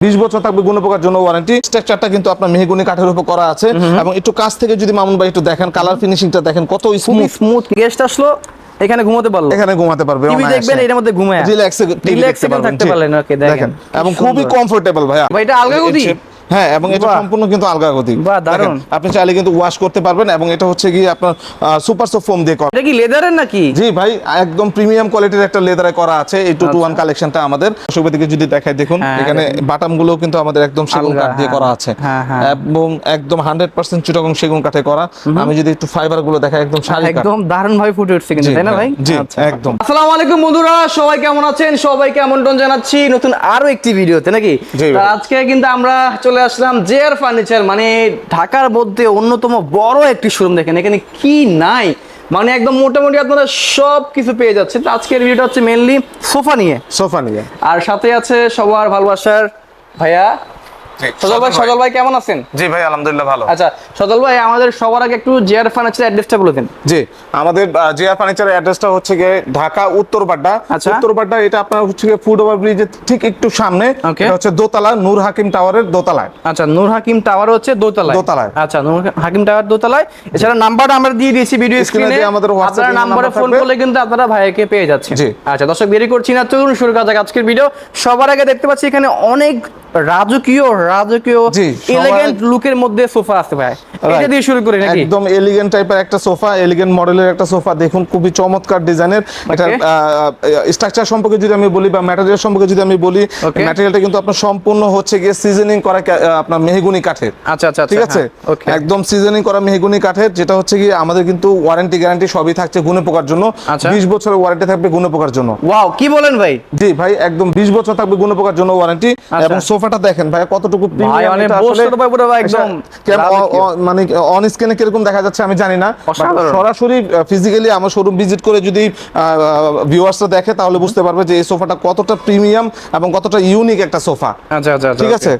বিশ বছর থাকবে গুণপোকার জন্য ওয়ারেন্টি স্ট্রাকচারটা কিন্তু আপনার মেহগুনি কাঠের উপর করা আছে। এবং একটু কাছ থেকে যদি মামুন ভাই একটু দেখেন কালার ফিনিশিংটা দেখেন কত স্মুথ স্মুথ গেস্ট আসলো এখানে ঘুমাতে পারল। এখানে ঘুমাতে পারবে টিভি দেখবেন এটার মধ্যে ঘুমায়। রিল্যাক্সে পারবেন থাকতে। পারলেন, ওকে দেখেন। এবং খুবই কমফোর্টেবল ভাইয়া। ভাই, এটা আলগা গদি? হ্যাঁ এবং এটা। সম্পূর্ণ কিন্তু আলগা বাহ, দারুণ। আপনি চাইলে কিন্তু ওয়াশ করতে পারবেন এবং এটা হচ্ছে কি আপনার সুপার সফট ফোম দিয়ে করা এটা কি লেদারের নাকি জি ভাই একদম প্রিমিয়াম কোয়ালিটির একটা লেদারে করা আছে এই টু টু ওয়ান কালেকশনটা আমাদের যদি দেখাই দেখুন। হ্যাঁ, এখানে বাটামগুলো কিন্তু আমাদের একদম সেগুন কাঠ দিয়ে হ্যাঁ। করা আছে হ্যাঁ। এবং একদম হান্ড্রেড পার্সেন্ট চিটাগং সেগুন কাঠে করা আমি যদি একটু ফাইবারগুলো দেখাই একদম শাড়ি একদম দারুণ ভাবে ফুটে উঠছে কিন্তু তাই না ভাই জি, আচ্ছা। একদম। আসসালামু আলাইকুম বন্ধুরা সবাই কেমন আছেন সবাইকে আমন্ত্রণ জানাচ্ছি নতুন আরও একটি ভিডিওতে নাকি। আজকে কিন্তু আমরা চলে আসলাম জেয়ার ফার্নিচার মানে ঢাকার মধ্যে অন্যতম বড় একটি শোরুম দেখেন। এখানে কি নাই? মানে একদম মোটামুটি আপনারা সব কিছু পেয়ে যাচ্ছেন। তো আজকের ভিডিওটা হচ্ছে মেনলি সোফা নিয়ে। সোফা নিয়ে। আর সাথে আছে সবার ভালোবাসার ভাইয়া সজল ভাই সজল ভাই কেমন আছেন? জি ভাই আলহামদুলিল্লাহ ভালো। আচ্ছা সজল ভাই আমাদের সবার আগে একটু জেআর ফার্নিচার অ্যাড্রেসটা বলে দিন। জি আমাদের ফার্নিচারের অ্যাড্রেসটা হচ্ছে গিয়ে ঢাকা উত্তরপাড্ডা আচ্ছা। উত্তরপাড্ডা এটা আপনার হচ্ছে গিয়ে ফুট ওভার ব্রিজের ঠিক একটু সামনে এটা হচ্ছে দোতলা নূর হাকিম টাওয়ারের দোতলায়। আচ্ছা নূর হাকিম টাওয়ার হচ্ছে দোতলায়। দোতলায়। আচ্ছা নূর হাকিম টাওয়ার দোতলায়। এছাড়া নাম্বারটা আমরা দিয়ে দিয়েছি ভিডিও স্ক্রিনে আমাদের আপনারা নাম্বারে ফোন। করলে কিন্তু আপনারা ভাইকে পেয়ে যাচ্ছেন। জি। আচ্ছা দর্শক দেরি করছি না চলুন শুরু করা যাক আজকের ভিডিও সবার আগে দেখতে পাচ্ছি এখানে অনেক রাজকীয় রাজকীয় এলিগেন্ট লুকের মধ্যে সোফা আছে ভাই। এটা দিয়ে শুরু করি নাকি? একদম এলিগেন্ট টাইপের একটা সোফা এলিগেন্ট মডেলের একটা সোফা। দেখুন খুবই চমৎকার ডিজাইনের এটা স্ট্রাকচার সম্পর্কে যদি আমি বলি বা ম্যাটেরিয়াল সম্পর্কে যদি আমি বলি ম্যাটেরিয়ালটা কিন্তু আপনার সম্পূর্ণ হচ্ছে গিয়ে সিজনিং করা আপনার মেহগুনি কাঠের। আচ্ছা আচ্ছা ঠিক আছে? একদম সিজনিং করা মেহগুনি কাঠের যেটা হচ্ছে কি আমাদের কিন্তু ওয়ারেন্টি গ্যারান্টি সবই থাকছে গুণে পোকার জন্য। আচ্ছা। বিশ বছরের ওয়ারেন্টি থাকবে গুণে পোকার জন্য। ওয়াও কি বলেন ভাই? জি ভাই একদম বিশ বছর থাকবে গুণে পোকার জন্য ওয়ারেন্টি আচ্ছা। এবং সোফাটা দেখেন ভাই কতটুকু মানে আচ্ছা, অন স্ক্রিনে কীরকম দেখা যাচ্ছে আমি জানি না সরাসরি ফিজিক্যালি আমার শোরুম ভিজিট করে যদি ভিউয়ার্সরা দেখে তাহলে বুঝতে পারবে যে এই সোফাটা কতটা প্রিমিয়াম এবং কতটা ইউনিক একটা সোফা। আচ্ছা আচ্ছা ঠিক আছে?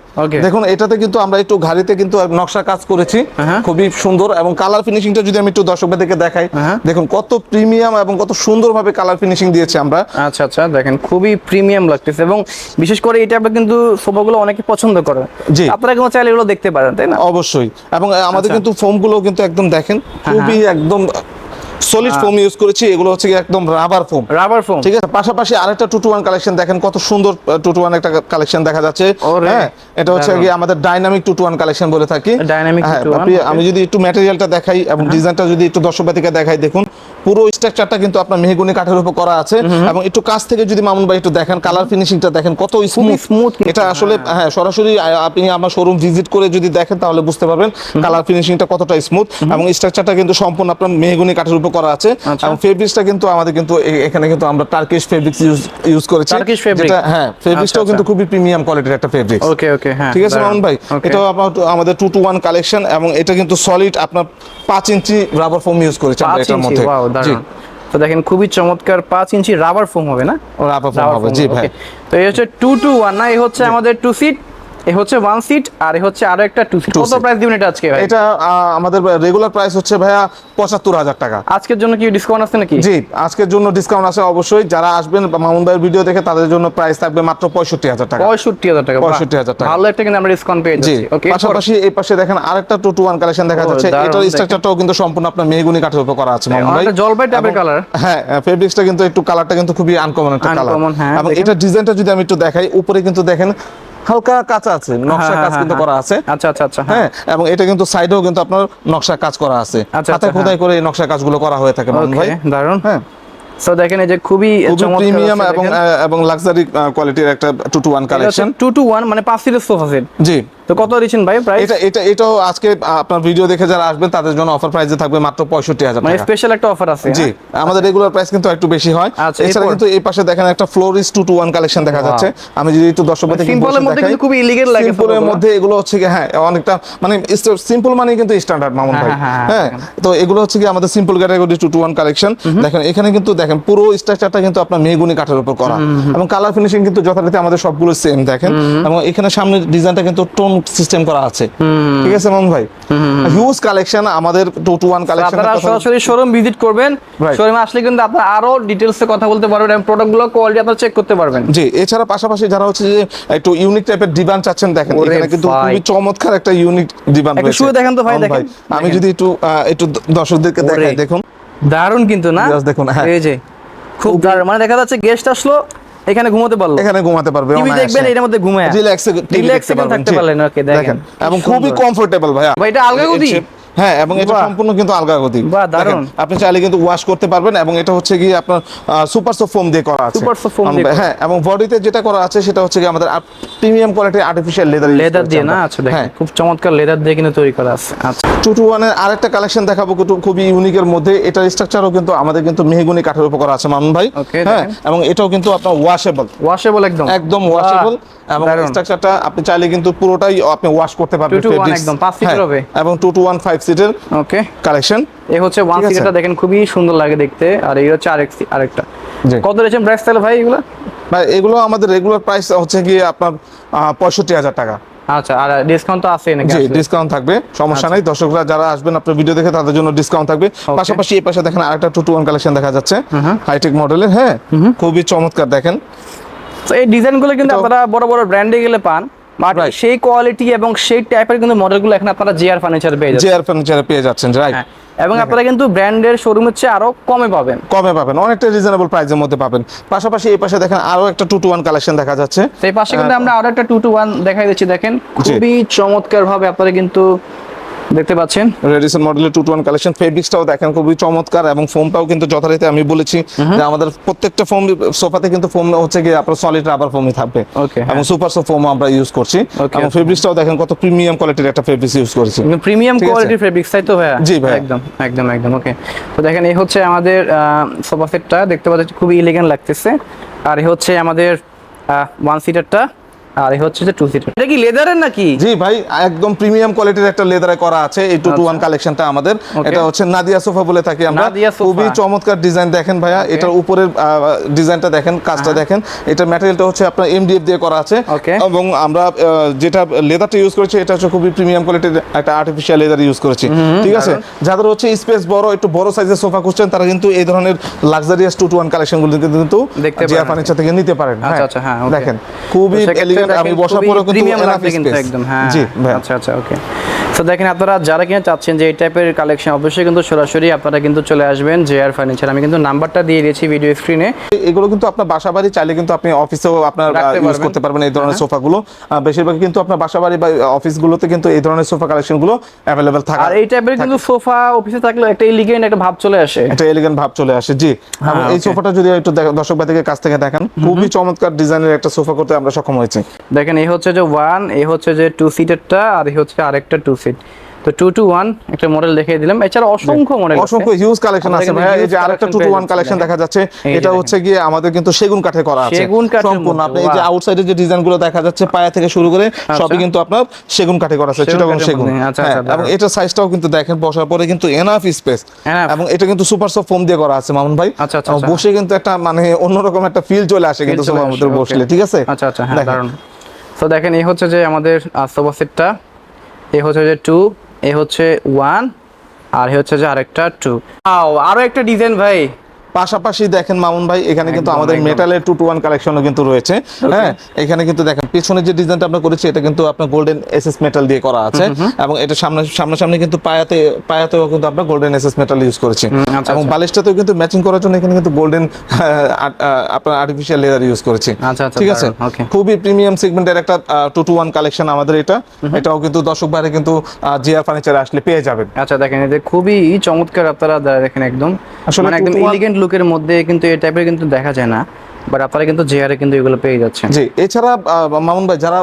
দেখুন এটাতে কিন্তু আমরা একটু ঘাড়িতে কিন্তু নকশা কাজ করেছি হ্যাঁ। খুবই সুন্দর এবং কালার ফিনিশিংটা যদি আমি একটু দর্শকদেরকে দেখাই হ্যাঁ। দেখুন কত প্রিমিয়াম এবং কত সুন্দরভাবে কালার ফিনিশিং দিয়েছি আমরা। আচ্ছা আচ্ছা দেখেন খুবই প্রিমিয়াম লাগতেছে এবং বিশেষ করে এটা আমরা কিন্তু সোফাগুলো অনেকে পছন্দ করে। জি। আপনারা কিন্তু চাইলে এগুলো দেখতে পারেন তাই না? অবশ্যই। এবং আমাদের আচ্ছা। কিন্তু ফোমগুলো কিন্তু একদম দেখেন খুবই একদম সলিড ফোম ইউজ করেছি। এগুলো হচ্ছে একদম রাবার ফোম রাবার ফোম ঠিক আছে? পাশাপাশি আরেকটা টু টু ওয়ান কালেকশন দেখেন কত সুন্দর টু টু ওয়ান একটা কালেকশন দেখা যাচ্ছে। হ্যাঁ এটা হচ্ছে কি আমাদের dynamic two two one collection বলে থাকি। ডাইনামিক হ্যাঁ, 2-2-1, আপনি- okay. আমি যদি একটু ম্যাটেরিয়ালটা দেখাই এবং ডিজাইনটা যদি একটু দর্শকবাতিকে দেখাই দেখুন। পুরো স্ট্রাকচারটা কিন্তু আপনার মেহগুনি কাঠের উপর করা আছে। এবং একটু কাছ থেকে যদি মামুন ভাই একটু দেখেন কালার ফিনিশিংটা দেখেন কত স্মুথ কিন্তু, এটা আসলে হ্যাঁ। সরাসরি আপনি আমার শোরুম ভিজিট করে যদি দেখেন তাহলে বুঝতে পারবেন কালার ফিনিশিংটা কতটা স্মুথ এবং স্ট্রাকচারটা কিন্তু সম্পূর্ণ আপনার মেহগুনি কাঠের উপর করা আছে। আচ্ছা। এবং ফেব্রিক্সটা কিন্তু আমাদের কিন্তু এখানে কিন্তু আমরা টার্কিশ ফেব্রিক্স ইউজ ইউজ করেছি। Fabric? যেটা হ্যাঁ ফেব্রিক্সটাও আচ্ছা, কিন্তু খুবই প্রিমিয়াম কোয়ালিটির একটা ফেব্রিক্স ওকে ওকে হ্যাঁ ঠিক আছে মামুন ভাই. এটাও আপনার আমাদের টু টু ওয়ান কালেকশন এবং এটা কিন্তু সলিড আপনার পাঁচ ইঞ্চি রাবার ফোম ইউজ করেছি আমরা এটার মধ্যে। দারুণ। তো দেখেন খুবই চমৎকার পাঁচ ইঞ্চি রাবার ফোম হবে না? রাবার ফোম হবে জি ভাই। তো এই হচ্ছে টু টু ওয়ান না এই হচ্ছে আমাদের টু সিট এ হচ্ছে ওয়ান সিট আর এ হচ্ছে আরও একটা টু সিট কত প্রাইস দিবেন এটা আজকে ভাই? এটা আমাদের রেগুলার প্রাইস হচ্ছে ভাইয়া পঁচাত্তর হাজার টাকা। আজকের জন্য কি ডিসকাউন্ট আছে নাকি? জি আজকের জন্য ডিসকাউন্ট আছে অবশ্যই। যারা আসবেন মামুন ভাইয়ের ভিডিও দেখে তাদের জন্য প্রাইস থাকবে মাত্র পঁয়ষট্টি হাজার টাকা। পঁয়ষট্টি হাজার টাকা বাহ। 65,000 টাকা। ভালো একটা কিন্তু আমরা ডিসকাউন্ট পেয়ে যাচ্ছি। ওকে পাশাপাশি এই পাশে দেখেন আরেকটা টু টু ওয়ান কালেকশন দেখা যাচ্ছে। এটার স্ট্রাকচারটাও কিন্তু সম্পূর্ণ আপনার মেহগুনি কাঠের উপর করা আছে মামুন ভাই। জলপাই টাইপের কালার হ্যাঁ ফেব্রিক্সটা কিন্তু একটু কালারটা কিন্তু খুবই আনকমন একটা কালার হ্যাঁ, এবং এটা ডিজাইনটা যদি আমি একটু দেখাই উপরে কিন্তু দেখেন হালকা কাঁচা আছে নকশা হ্যাঁ, কাজ হ্যাঁ, কিন্তু হ্যাঁ। করা আছে। আচ্ছা আচ্ছা আচ্ছা হ্যাঁ। হ্যাঁ এবং এটা কিন্তু সাইডেও কিন্তু আপনার নকশা কাজ করা আছে। আচ্ছা, হাতে আচ্ছা, খোদাই করে এই নকশা কাজগুলো করা হয়ে থাকে মামুন ভাই। দারুণ। হ্যাঁ। সো দেখেন এই যে খুবই খুবই প্রিমিয়াম এবং এবং লাক্সারি কোয়ালিটির একটা two two one collection two two one মানে পাঁচ সিটের সোফা সেট জি। তো কত দিচ্ছেন ভাই প্রাইস এটা এটা এটাও আজকে আপনার ভিডিও দেখে যারা আসবেন তাদের জন্য অফার প্রাইসে থাকবে মাত্র পঁয়ষট্টি হাজার মানে টাকা। স্পেশাল একটা অফার আছে জি হ্যাঁ? আমাদের রেগুলার প্রাইস কিন্তু একটু বেশি হয়। আচ্ছা, এছাড়া কিন্তু এই পাশে দেখেন একটা Floris two two one collection দেখা যাচ্ছে। আমি যদি একটু দর্শক simple এর মধ্যে কিন্তু খুবই elegant লাগে সিম্পলের মধ্যে এগুলো হচ্ছে কি হ্যাঁ অনেকটা মানে সিম্পল মানে কিন্তু স্ট্যান্ডার্ড মামুন হ্যাঁ, ভাই। হ্যাঁ, হ্যাঁ তো এগুলো হচ্ছে কি আমাদের simple category two two one collection দেখেন এখানে কিন্তু দেখেন পুরো স্ট্রাকচারটা কিন্তু আপনার মেহগুনি কাঠের উপর করা। এবং কালার ফিনিশিং কিন্তু যথারীতি আমাদের সবগুলো সেম দেখেন। এবং এখানে সামনের ডিজাইনটা কিন্তু টোন সিস্টেম করা আছে। ঠিক আছে মামুন ভাই? হিউজ কালেকশন আমাদের টু টু ওয়ান কালেকশন আপনারা সরাসরি শোরুম ভিজিট করবেন। শোরুমে আসলে কিন্তু আপনারা আরও ডিটেলসে কথা বলতে পারবেন এবং প্রোডাক্টগুলো কোয়ালিটি আপনারা চেক করতে পারবেন। জি এছাড়া পাশাপাশি যারা হচ্ছে যে একটু ইউনিক টাইপের ডিভান চাচ্ছেন দেখেন এখানে কিন্তু খুবই চমৎকার একটা ইউনিক ডিভান একটু রয়েছে। শুয়ে দেখেন তো ভাই, দেখেন। আমি যদি একটু একটু দর্শকদেরকে দেখাই দেখুন। দারুণ কিন্তু না? দেখুন, হ্যাঁ। এই যে খুব দারুণ। মানে দেখা যাচ্ছে গেস্ট আসলো এখানে ঘুমাতে পারল। এখানে ঘুমাতে পারবে টিভি দেখবেন এর মধ্যে ঘুমায়। রিল্যাক্সে Relax থাকতে পারলেন, ওকে দেখেন। এবং খুবই কমফোর্টেবল ভাইয়া। ভাই, এটা আলগা গদি? হ্যাঁ এবং এটা সম্পূর্ণ কিন্তু আলগা বাহ, আপনি চাইলে কিন্তু ওয়াশ করতে পারবেন এবং এটা হচ্ছে কি আপনার সুপার সফট ফোম দিয়ে করা আছে। দিয়ে হ্যাঁ এবং বডিতে যেটা করা আছে সেটা হচ্ছে কি আমাদের প্রিমিয়াম কোয়ালিটির আর্টিফিশিয়াল লেদার লেদার দিয়ে না? আচ্ছা দেখেন হ্যাঁ। খুব চমৎকার লেদার দিয়ে কিন্তু তৈরি করা আছে। আচ্ছা। টু টু ওয়ানের আরেকটা কালেকশন দেখাবো খুবই ইউনিকের মধ্যে। এটার স্ট্রাকচারও কিন্তু আমাদের কিন্তু মেহগুনি কাঠের উপর করা আছে মামুন ভাই। হ্যাঁ এবং এটাও কিন্তু আপনার ওয়াশেবল ওয়াশেবল একদম। একদম ওয়াশেবল এবং। স্ট্রাকচারটা আপনি চাইলে কিন্তু পুরোটাই আপনি ওয়াশ করতে পারবেন 2 to 1 fabrics। একদম, সিটের হ্যাঁ, হবে। এবং টু টু ওয়ান ফাইভ সিটের ওকে কালেকশন এই হচ্ছে ওয়ান সিটারটা দেখেন খুবই সুন্দর লাগে দেখতে আর এই হচ্ছে আরেক আরেকটা। কত রয়েছে প্রাইস তাহলে ভাই এগুলো? ভাই এগুলো আমাদের রেগুলার প্রাইস হচ্ছে গিয়ে আপনার পঁয়ষট্টি হাজার টাকা। আচ্ছা আর ডিসকাউন্ট তো আছে নাকি জি ডিসকাউন্ট থাকবে সমস্যা আচ্ছা। নাই। দর্শকরা যারা আসবেন আপনার ভিডিও দেখে তাদের জন্য ডিসকাউন্ট থাকবে। পাশাপাশি এই পাশে দেখেন আরেকটা টু টু ওয়ান কালেকশন দেখা যাচ্ছে। হাইটেক মডেলের হ্যাঁ? খুবই চমৎকার দেখেন। তো এই ডিজাইনগুলো কিন্তু আপনারা বড় বড় ব্র্যান্ডে গেলে পান। বাট সেই কোয়ালিটি এবং সেই টাইপের কিন্তু মডেলগুলো এখন আপনারা জিআর ফার্নিচার পেয়ে যাচ্ছেন। জেআর ফার্নিচারে পেয়ে যাচ্ছেন রাইট হ্যাঁ। এবং আপনারা কিন্তু ব্র্যান্ডের শোরুমের চেয়ে আরও কমে পাবেন। কমে পাবেন অনেকটা রিজনেবল প্রাইসের মধ্যে পাবেন। পাশাপাশি এই পাশে দেখেন আরও একটা টু টু ওয়ান কালেকশন দেখা যাচ্ছে। সেই পাশে কিন্তু আমরা আরও একটা টু টু ওয়ান দেখাই দিচ্ছি দেখেন। খুবই চমৎকার ভাবে আপনারা কিন্তু দেখতে পাচ্ছেন? রেডিসন মডেলের টু টু ওয়ান কালেকশন ফেব্রিক্সটাও দেখেন খুবই চমৎকার এবং ফোমটাও কিন্তু যথারীতি আমি বলেছি যে আমাদের প্রত্যেকটা ফোম সোফাতে কিন্তু ফোম হচ্ছে গিয়ে আপনার সলিড রাবার ফোমই থাকবে। Okay, এবং সুপার সফট ফোম আমরা ইউজ করছি। এবং ফেব্রিক্সটাও দেখেন কত প্রিমিয়াম কোয়ালিটির একটা ফেব্রিক্স ইউজ করেছি। প্রিমিয়াম। কোয়ালিটির ফেব্রিক্স তাই তো ভাইয়া? জি ভাই একদম একদম একদম ওকে তো দেখেন এই হচ্ছে আমাদের সোফা সেটটা দেখতে পাচ্ছি খুবই ইলিগেন্ট লাগতেছে। আর এই হচ্ছে আমাদের ওয়ান সিটারটা আর এই হচ্ছে যে টু সিটার এটা কি লেদারের নাকি? জি ভাই একদম প্রিমিয়াম কোয়ালিটির একটা লেদারে করা আছে। এই টু টু ওয়ান কালেকশনটা আমাদের। এটা হচ্ছে নাদিয়া সোফা বলে থাকি আমরা। খুবই চমৎকার ডিজাইন দেখেন ভাইয়া। এটার উপরের ডিজাইনটা দেখেন কাজটা দেখেন। এটার ম্যাটেরিয়ালটা হচ্ছে আপনার এমডিএফ দিয়ে করা আছে। এবং আমরা যেটা লেদারটা ইউজ করেছি এটা হচ্ছে খুবই প্রিমিয়াম কোয়ালিটির একটা আর্টিফিশিয়াল লেদার ইউজ করেছি। ঠিক আছে? যাদের হচ্ছে স্পেস বড় একটু বড় সাইজের সোফা খুঁজছেন তারা কিন্তু এই ধরনের লাক্সারিয়াস টু টু ওয়ান কালেকশনগুলো কিন্তু জিয়া। ফার্নিচার থেকে নিতে পারেন। আচ্ছা হ্যাঁ। আচ্ছা হ্যাঁ। দেখেন খুবই এলিগেন্ট আমি বসা পরেও কিন্তু প্রিমিয়াম লাগবে কিন্তু একদম হ্যাঁ। জি আচ্ছা আচ্ছা ওকে তো দেখেন আপনারা যারা কিনা চাচ্ছেন যে এই টাইপের কালেকশন অবশ্যই কিন্তু সরাসরি আপনারা কিন্তু চলে আসবেন জেআর ফার্নিচার আমি কিন্তু নাম্বারটা দিয়ে দিয়েছি ভিডিও স্ক্রিনে এগুলো কিন্তু আপনার বাসা বাড়ি চাইলে কিন্তু আপনি অফিসেও আপনার ইউজ হ্যাঁ। করতে পারবেন এই ধরনের সোফাগুলো। আহ, বেশিরভাগ কিন্তু আপনার বাসা বাড়ি বা অফিসগুলোতে কিন্তু এই ধরনের সোফা কালেকশনগুলো অ্যাভেলেবেল থাকে আর এই টাইপের কিন্তু সোফা অফিসে থাকলে একটা ইলিগেন্ট একটা ভাব চলে আসে। একটা এলিগেন্ট ভাব চলে আসে জি। এবং এই. সোফাটা যদি একটু দর্শক ভাইদের কাছ থেকে দেখেন খুবই চমৎকার ডিজাইনের একটা সোফা করতে আমরা সক্ষম হয়েছি। দেখেন এই হচ্ছে যে ওয়ান এই হচ্ছে যে টু সিটেরটা আর এই হচ্ছে আরেকটা টু সিট তো টু টু ওয়ান একটা মডেল দেখিয়ে দিলাম। এছাড়া অসংখ্য মডেল অসংখ্য হিউজ কালেকশন আছে ভাইয়া। এই যে আরেকটা টু টু ওয়ান কালেকশন দেখা যাচ্ছে। এটা হচ্ছে গিয়ে আমাদের কিন্তু সেগুন কাঠে করা আছে। সেগুন কাঠের সম্পূর্ণ আপনি এই যে। আউটসাইডে যে ডিজাইনগুলো দেখা যাচ্ছে পায়া থেকে শুরু করে সবই কিন্তু আপনার সেগুন কাঠে করা আছে চিটাগং সেগুন আচ্ছা, হ্যাঁ, আচ্ছা, এবং এটা সাইজটাও কিন্তু দেখেন বসার পরে কিন্তু এনাফ স্পেস। এবং এটা কিন্তু সুপার সফট ফোম দিয়ে করা আছে মামুন ভাই। আচ্ছা, আচ্ছা, আচ্ছা। বসে কিন্তু একটা মানে অন্যরকম একটা ফিল চলে আসে কিন্তু সোফার মধ্যে বসলে ঠিক আছে? আচ্ছা আচ্ছা হ্যাঁ দেখেন। দারুণ তো দেখেন এই হচ্ছে যে আমাদের সোফা সেটটা এই হচ্ছে যে টু এ হচ্ছে ওয়ান আর হচ্ছে যে আরেকটা টু আরও একটা ডিজাইন ভাই। পাশাপাশি দেখেন মামুন ভাই এখানে কিন্তু আমাদের। মেটালের টু টু ওয়ান কালেকশনও কিন্তু রয়েছে হ্যাঁ? এখানে কিন্তু দেখেন পিছনে যে ডিজাইনটা আমরা করেছি এটা কিন্তু আপনার গোল্ডেন এসএস মেটাল দিয়ে করা আছে এবং এটা সামনে সামনাসামনি কিন্তু পায়াতে পায়াতেও কিন্তু আমরা গোল্ডেন এসএস মেটাল ইউজ করেছি। আচ্ছা, এবং আচ্ছা। বালিশটাতেও কিন্তু ম্যাচিং করার জন্য এখানে কিন্তু গোল্ডেন আপনার আর্টিফিশিয়াল লেদার ইউজ করেছি। আচ্ছা, ঠিক আছে? খুবই প্রিমিয়াম সেগমেন্টের একটা টু টু ওয়ান কালেকশন আমাদের এটা। এটাও কিন্তু দর্শক বাইরে কিন্তু জিআর ফার্নিচার আসলে পেয়ে যাবেন। আচ্ছা দেখেন এদের খুবই চমৎকার আপনারা দেখেন একদম। আসলে মানে একদম 2 to 1 এলিগেন্ট লুকের মধ্যে কিন্তু এই টাইপের কিন্তু দেখা যায় না। বাট আপনারা কিন্তু জেআরে কিন্তু এগুলো পেয়ে যাচ্ছেন। জি এছাড়া মামুন ভাই যারা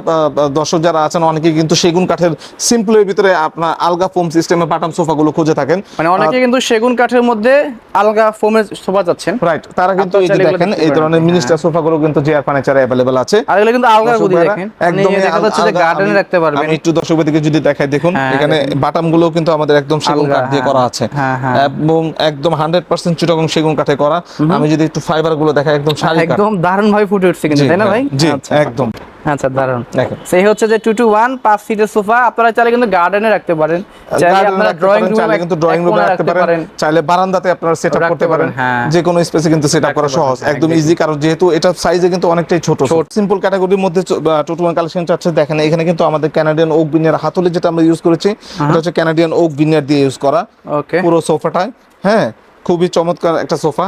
দর্শক যারা আছেন অনেকেই কিন্তু সেগুন কাঠের সিম্পলের ভিতরে আপনার আলগা ফোম সিস্টেমে বাটাম সোফাগুলো খুঁজে থাকেন। মানে অনেকে কিন্তু সেগুন কাঠের মধ্যে আলগা ফোমের সোফা যাচ্ছেন। রাইট তারা কিন্তু এই যে দেখেন এই ধরনের হ্যাঁ। মিনিস্টার সোফাগুলো কিন্তু জিআর ফার্নিচারে অ্যাভেলেবল আছে। আর এগুলো কিন্তু আলগা গুদি দেখেন। একদমই একদমই দেখা যাচ্ছে যে গার্ডেনে রাখতে পারবেন। আমি একটু দর্শক দিকে যদি দেখাই দেখুন হ্যাঁ, এখানে বাটামগুলো কিন্তু আমাদের একদম সেগুন কাঠ দিয়ে হ্যাঁ। করা আছে। হ্যাঁ, হ্যাঁ। এবং একদম হান্ড্রেড পার্সেন্ট চিটগং সেগুন কাঠে করা। আমি যদি একটু ফাইবারগুলো দেখাই একদম শাড়ি একদম দারুণ ভাবে ফুটে উঠছে কিন্তু তাই না ভাই? জি আচ্ছা। একদম। আচ্ছা দারুণ দেখেন। সেই হচ্ছে যে টু টু ওয়ান পাঁচ সিটের সোফা আপনারা চাইলে কিন্তু গার্ডেনে রাখতে পারেন। চাইলে আপনারা ড্রয়িং রুমে চাইলে কিন্তু ড্রয়িং রুমে রাখতে পারেন। চাইলে বারান্দাতে আপনারা সেট আপ করতে পারেন হ্যাঁ। যে কোনো স্পেসে কিন্তু সেট আপ করা সহজ হ্যাঁ, একদম ইজি কারণ যেহেতু এটা সাইজে কিন্তু অনেকটাই ছোট। সিম্পল ক্যাটাগরির মধ্যে টোটো ওয়ান কালেকশন চাচ্ছে। দেখেন এখানে কিন্তু আমাদের কানাডিয়ান ওক বিনিয়ার হাতলে যেটা আমরা ইউজ করেছি এটা হচ্ছে কানাডিয়ান ওক বিনিয়ার দিয়ে ইউজ করা। ওকে পুরো সোফাটায় হ্যাঁ খুবই চমৎকার একটা sofa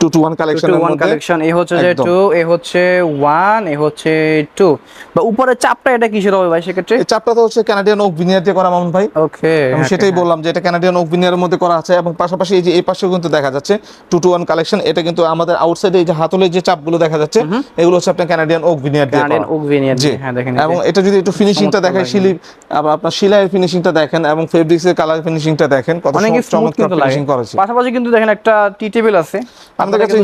two two one two কালেকশনের ওয়ান কালেকশন এ হচ্ছে যে টু এ হচ্ছে ওয়ান এ হচ্ছে টু বা উপরে চাপটা এটা কিসের হবে ভাই সেক্ষেত্রে? চাপটা তো হচ্ছে কানাডিয়ান ওক বিনিয়ার দিয়ে করা মামুন ভাই। ওকে আমি সেটাই বললাম যে এটা কানাডিয়ান ওক বিনিয়ারের মধ্যে করা আছে এবং পাশাপাশি এই যে এই পাশেও কিন্তু দেখা যাচ্ছে টু টু ওয়ান কালেকশন এটা কিন্তু আমাদের আউটসাইডে এই যে হাতলে যে চাপগুলো দেখা যাচ্ছে এগুলো হচ্ছে আপনার কানাডিয়ান ওক বিনিয়ার দিয়ে কানাডিয়ান করা। ওক ভেনিয়ার জি। হ্যাঁ দেখেন এবং এটা যদি একটু ফিনিশিংটা দেখেন শিলি আবার আপনার শিলাইয়ের ফিনিশিংটা দেখেন এবং ফেব্রিক্সের কালার ফিনিশিংটা দেখেন কত চমৎকার ফিনিশিং করেছে পাশাপাশি কিন্তু দেখেন একটা টি টেবিল আছে। আমাদের কাছে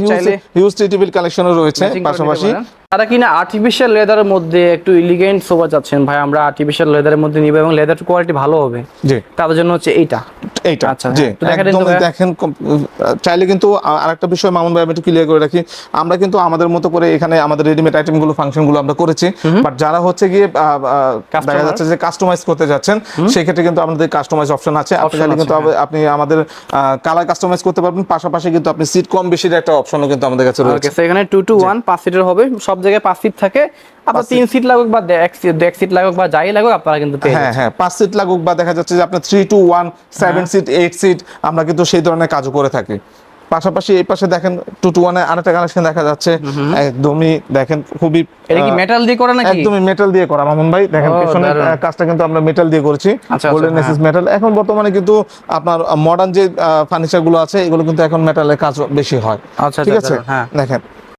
হিউজ টি টেবিল কালেকশনও রয়েছে পাশাপাশি। তারা কিনা আর্টিফিশিয়াল লেদারের মধ্যে একটু ইলিগেন্ট সোফা চাচ্ছেন। ভাই আমরা আর্টিফিশিয়াল লেদারের মধ্যে নিব এবং লেদার কোয়ালিটি ভালো হবে। জি। তাদের জন্য হচ্ছে এইটা। এইটা আচ্ছা, জি। হ্যাঁ, একদম দেখেন চাইলে কিন্তু আরেকটা বিষয় মামুন ভাই আমি একটু ক্লিয়ার করে রাখি। আমরা কিন্তু আমাদের মতো করে এখানে আমাদের রেডিমেড আইটেমগুলো ফাংশনগুলো আমরা করেছি। বাট যারা হচ্ছে গিয়ে দেখা যাচ্ছে যে কাস্টমাইজ করতে যাচ্ছেন সেই ক্ষেত্রে কিন্তু আমাদের কাস্টমাইজ অপশন আছে। আপনি চাইলে কিন্তু আপনি আমাদের কালার কাস্টমাইজ করতে পারবেন। পাশাপাশি কিন্তু আপনি সিট কম বেশির একটা অপশনও কিন্তু আমাদের কাছে রয়েছে। সেখানে টু টু ওয়ান পাঁচ সিটের হবে। সব জায়গায় পাঁচ সিট থাকে। আপনার তিন সিট লাগুক বা এক সিট লাগুক বা যাই লাগুক আপনারা কিন্তু হ্যাঁ হ্যাঁ পাঁচ সিট লাগুক বা দেখা যাচ্ছে যে আপনার three two one seven seat eight seat আমরা কিন্তু সেই ধরনের কাজও করে থাকি। পাশাপাশি এই পাশে দেখেন টু টু ওয়ানে আরেকটা কালেকশন দেখা যাচ্ছে। একদমই দেখেন খুবই এটা কি মেটাল দিয়ে করা নাকি? একদমই মেটাল দিয়ে করা মামুন ভাই। দেখেন। আহ, কাজটা কিন্তু আমরা মেটাল দিয়ে করেছি। আচ্ছা, গোল্ডেন আচ্ছা, এসিস মেটাল এখন বর্তমানে কিন্তু আপনার মডার্ন যে ফার্নিচারগুলো আছে এগুলো কিন্তু এখন মেটালের কাজ বেশি হয়। আচ্ছা, ঠিক আচ্ছা, আছে? হ্যাঁ। দেখেন